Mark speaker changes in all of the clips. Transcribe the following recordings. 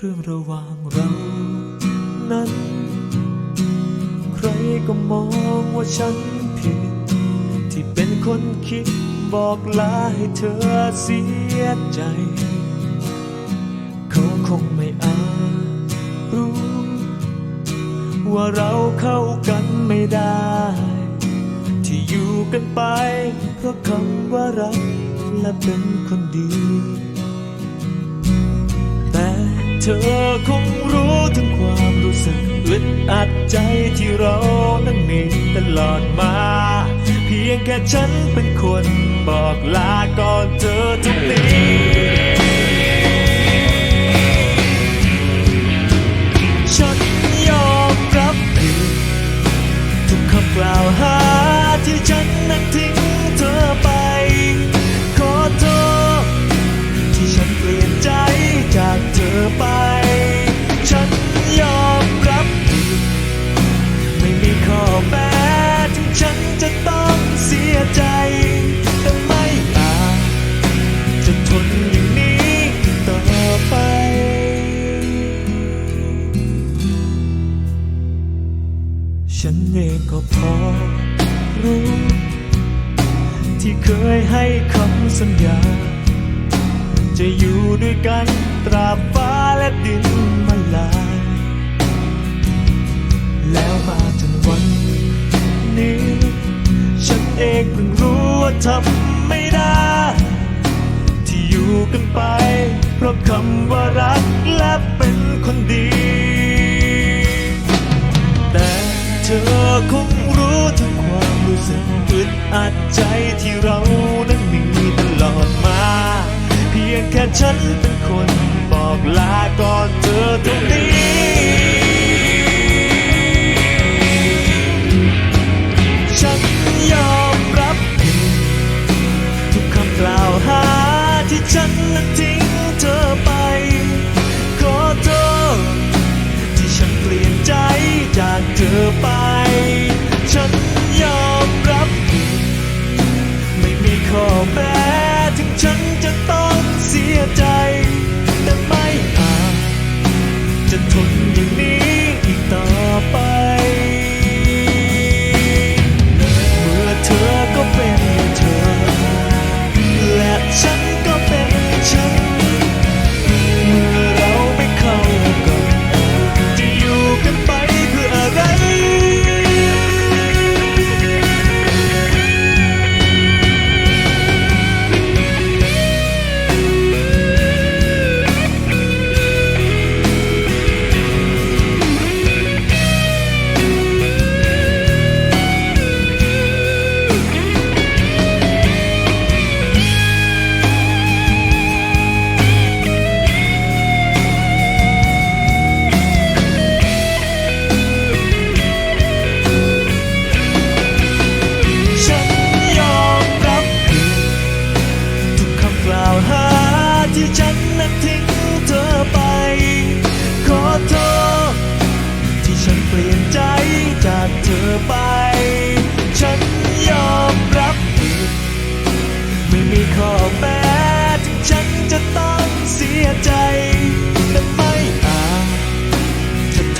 Speaker 1: เรื่องระหว่างเรา นั้น ใครก็มองว่าฉันผิด ที่เป็นคนคิดบอกลาให้เธอเสียใจ เขาคงไม่อาจรู้ ว่าเราเข้ากันไม่ได้ ที่อยู่กันไป เพราะคำว่ารักและเป็นคนดี ธอคงรู้ถึงความรู้สึกอึดอัดใจที่เรานั้นมีตลอดมา เพียงแค่ฉันเป็นคนบอกลาก่อนเธอทุกที ไป ฉันยอมรับผิดไม่มีข้อแม้ถึงฉันจะต้องเสียใจ แต่ไม่อาจจะทนอย่างนี้ต่อไปฉันเองก็พอรู้ ที่เคยให้คำสัญญา จะอยู่ด้วยกัน ตราบฟ้าและดินมาลาย แล้วมาจนวันนี้ ฉันเองเพิ่งรู้ว่าทำไม่ได้ ที่อยู่กันไป เพราะคำว่ารักและเป็นคนดี แต่เธอคงรู้ถึงความรู้สึกอึดอัดใจที่เรานั้นมีตลอดมา เพียงแค่ฉันเป็นคน ตรงนี้ฉันยอมรับผิดทุกคำกล่าวหาที่ฉันนั้นทิ้งเธอไป ขอโทษที่ฉันเปลี่ยนใจจากเธอไป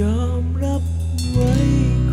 Speaker 1: ยอมรับไว้